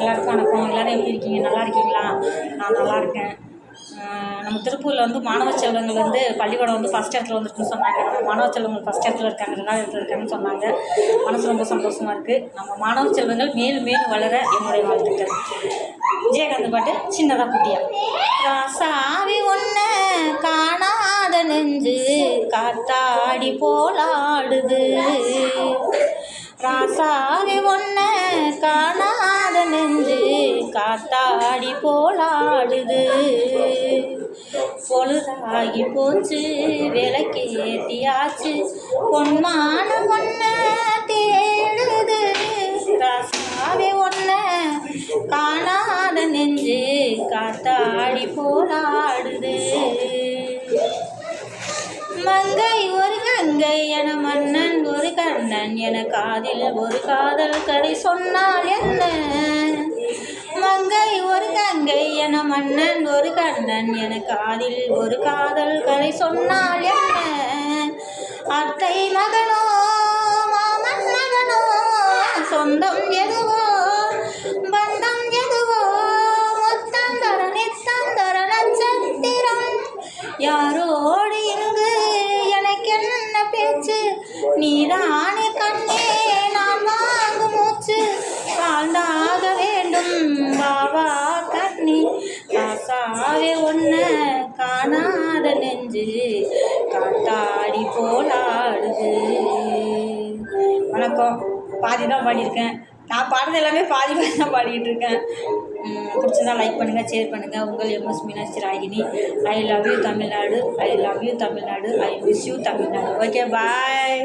எல்லாருக்கும் வணக்கம். எல்லோரும் எப்படி இருக்கீங்க? நல்லா இருக்கீங்களா? நான் நல்லா இருக்கேன். நம்ம திருப்பூரில் வந்து மாணவ செல்வங்கள் வந்து பள்ளிக்கூடம் வந்து ஃபஸ்ட் இடத்துல வந்துருக்குன்னு சொன்னாங்க. நம்ம மாணவ செல்வங்கள் ஃபஸ்ட் இடத்துல இருக்காங்க ரெண்டாவது இடத்துல இருக்காங்கன்னு சொன்னாங்க. மனசு ரொம்ப சந்தோஷமாக இருக்குது நம்ம மாணவ செல்வங்கள் மேலும் மேலும் வளர என்னுடைய வாழ்த்துக்கள். விஜயகாந்த் பாட்டு சின்னதாக குட்டியா. ராசாவி ஒன்று காணாத நெஞ்சு காத்தாடி போலாடுது ராசாவி ஒன்று காணா காத்தாடி போலாடுது. பொழுதாகி போச்சு விளக்கேத்தியாச்சு. பொன்மான ஒன்ன தேடுது. ராசாவி ஒன்ன காணாத நெஞ்சு காத்தாடி போலாடுது. மங்கை ஒரு கங்கை என மன்னன் ஒரு கண்ணன் என காதில் ஒரு காதல் கதை சொன்னால் என்ன மங்கை ஒரு கங்கை என மன்னன் ஒரு கண்ணன். எனக்கு அதில் ஒரு காதல் கதை சொன்னால் என்ன? அத்தை மகனோ மாமன் மகனோ சொந்தம் எதுவோ பந்தம் எதுவோ மொத்தம் தர நித்தம் நட்சத்திரம். யாரோடு இங்கு? எனக்கு என்ன பேச்சு? நீதானே கண்ணே நான் வாங்கும் மூச்சு. வாழ்ந்தாக வேண்டும் பாபா காசாவே ஒன்ன காணாத நெஞ்சு காத்தாடி போலாடுது வணக்கம். பாதி தான் பாடியிருக்கேன். நான் பாடுறது எல்லாமே பாதி பாதி தான் பாடிக்கிட்டு இருக்கேன் பிடிச்சதா பிடிச்சிருந்தா லைக் பண்ணுங்கள் ஷேர் பண்ணுங்கள் உங்கள் MS Meenakshi Ragini. I love you Tamil Nadu I love you Tamil Nadu I miss you Tamil Nadu. Okay bye